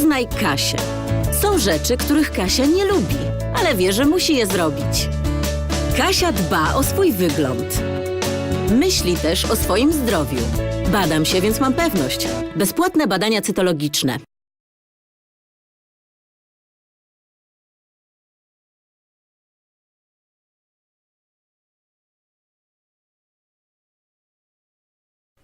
Poznaj Kasię. Są rzeczy, których Kasia nie lubi, ale wie, że musi je zrobić. Kasia dba o swój wygląd. Myśli też o swoim zdrowiu. Badam się, więc mam pewność. Bezpłatne badania cytologiczne.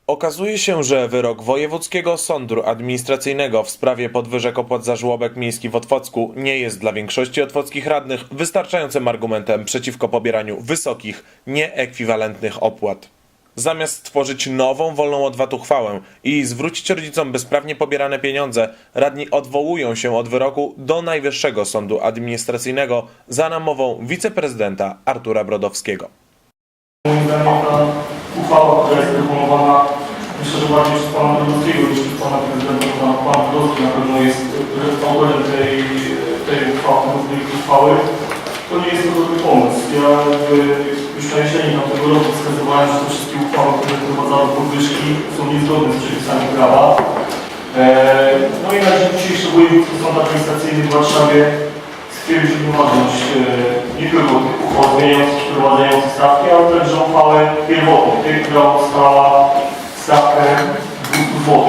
Okazuje się, że wyrok Wojewódzkiego Sądu Administracyjnego w sprawie podwyżek opłat za żłobek miejski w Otwocku nie jest dla większości otwockich radnych wystarczającym argumentem przeciwko pobieraniu wysokich, nieekwiwalentnych opłat. Zamiast stworzyć nową, wolną od VAT uchwałę i zwrócić rodzicom bezprawnie pobierane pieniądze, radni odwołują się od wyroku do Najwyższego Sądu Administracyjnego za namową wiceprezydenta Artura Brodowskiego. Moim zdaniem ta uchwała, która jest proponowana, myślę, że bardziej przez pana Brodowskiego niż przez pana prezydenta, pan, pan Brodowski na pewno jest autorem tej, tej uchwały, uchwały, to nie jest to dobry pomysł. Ja jakby już na jesieni tamtego roku wskazywałem, że te wszystkie uchwały, które wprowadzały podwyżki są niezgodne z przepisami prawa. Eee, No i na dzień dzisiejszy Wojewódzki Sąd Administracyjny w Warszawie stwierdził nieważność e, nie tylko tych uchwał zmieniających, wprowadzających stawki, ale także uchwałę pierwotną, tej, która ustalała 200 zł.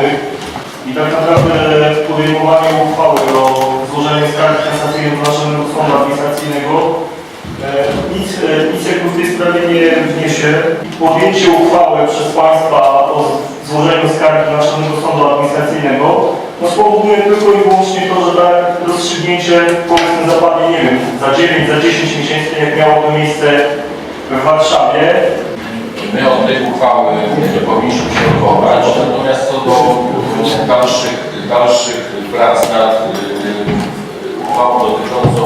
I tak naprawdę w podejmowaniu uchwały o złożeniu skargi kasacyjnej do Naczelnego Sądu Administracyjnego e, nic, e, nic jakby w tej sprawie nie wniesie. Podjęcie uchwały przez Państwa o złożeniu skargi do Naczelnego Sądu Administracyjnego no spowoduje tylko i wyłącznie to, że tak rozstrzygnięcie powiedzmy zapadnie, nie wiem, za 9, za 10 miesięcy, jak miało to miejsce w Warszawie, My od tej uchwały nie powinniśmy się odwołać, natomiast co do dalszych, dalszych prac nad y, uchwałą dotyczącą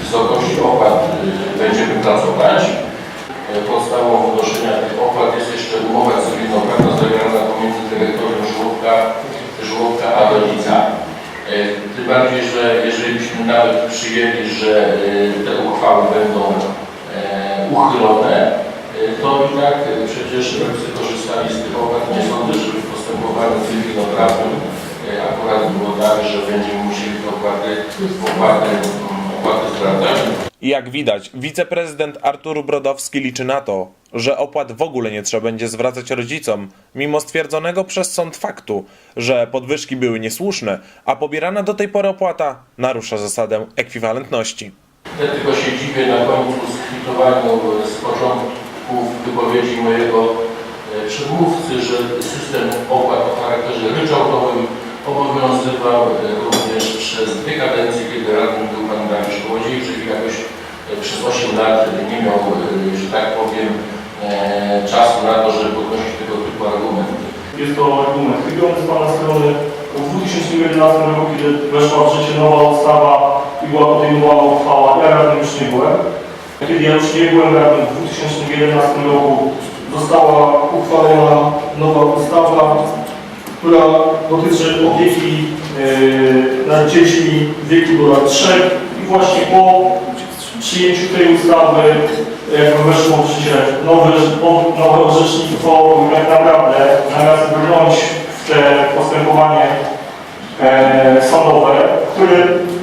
wysokości opłat y, będziemy pracować. Y, Podstawą wnoszenia tych opłat jest jeszcze umowa cywilnoprawna zawierana pomiędzy dyrektorem żłobka, żłobka a rodzica. Y, Tym bardziej, że jeżeli byśmy nawet przyjęli, że te uchwały będą e, uchylone, to i tak przecież rodzice korzystali z tych opłat. Nie sądzę, żeby w postępowaniu cywilnoprawnym y, akurat było tak, że będziemy musieli te opłaty, opłaty, opłaty zwracać. I jak widać, wiceprezydent Artur Brodowski liczy na to, że opłat w ogóle nie trzeba będzie zwracać rodzicom, mimo stwierdzonego przez sąd faktu, że podwyżki były niesłuszne, a pobierana do tej pory opłata narusza zasadę ekwiwalentności. Ja tylko się dziwię na końcu skwitowaniu z początku wypowiedzi mojego e, przedmówcy, że system opłat o charakterze ryczałtowym obowiązywał e, również przez dwie kadencje, kiedy radnym był pan Dariusz Kołodziejczyk i jakoś e, przez 8 lat nie miał, że tak powiem, czasu na to, żeby podnosić tego typu argumenty. jest to argument chybiony z Pana strony. W 2011 roku, kiedy weszła w życie nowa ustawa i była podejmowana uchwała, ja radnym już nie byłem. Kiedy ja byłem radnym, w 2011 roku została uchwalona nowa ustawa, która dotyczy opieki yy, nad dziećmi w wieku do lat 3 i właśnie po przyjęciu tej ustawy jakby weszło w życie nowe, nowe orzecznictwo, tak naprawdę zamiast brnąć w te postępowanie e, sądowe, które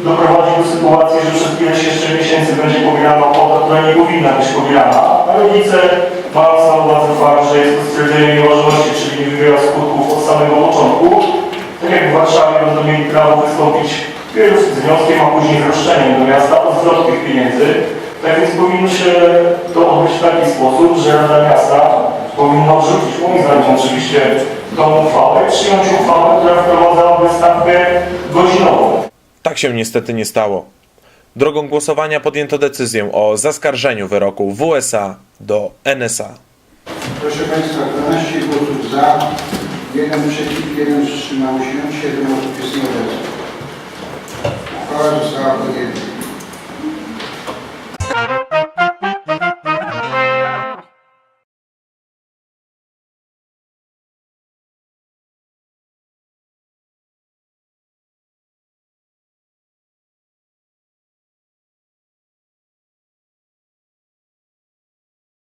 doprowadzi do sytuacji, że przez ileś jeszcze miesięcy będzie pobierana opłata, która nie powinna być pobierana, a rodzice mając na uwadze fakt, że jest to stwierdzenie nieważności, czyli nie wywiera skutków od samego początku, tak jak w Warszawie będą mieli prawo wystąpić pierw z wnioskiem, a później z roszczeniem do miasta o zwrot tych pieniędzy. Tak więc powinno się to odbyć w taki sposób, że Rada Miasta powinna odrzucić, moim zdaniem oczywiście, tą uchwałę przyjąć uchwałę, która wprowadzałaby stawkę godzinową. Tak się niestety nie stało. Drogą głosowania podjęto decyzję o zaskarżeniu wyroku WSA do NSA. Proszę Państwa, 12 głosów za, 1 przeciw, 1 wstrzymał się, 7 osób jest nieobecnych. Uchwała została podjęta.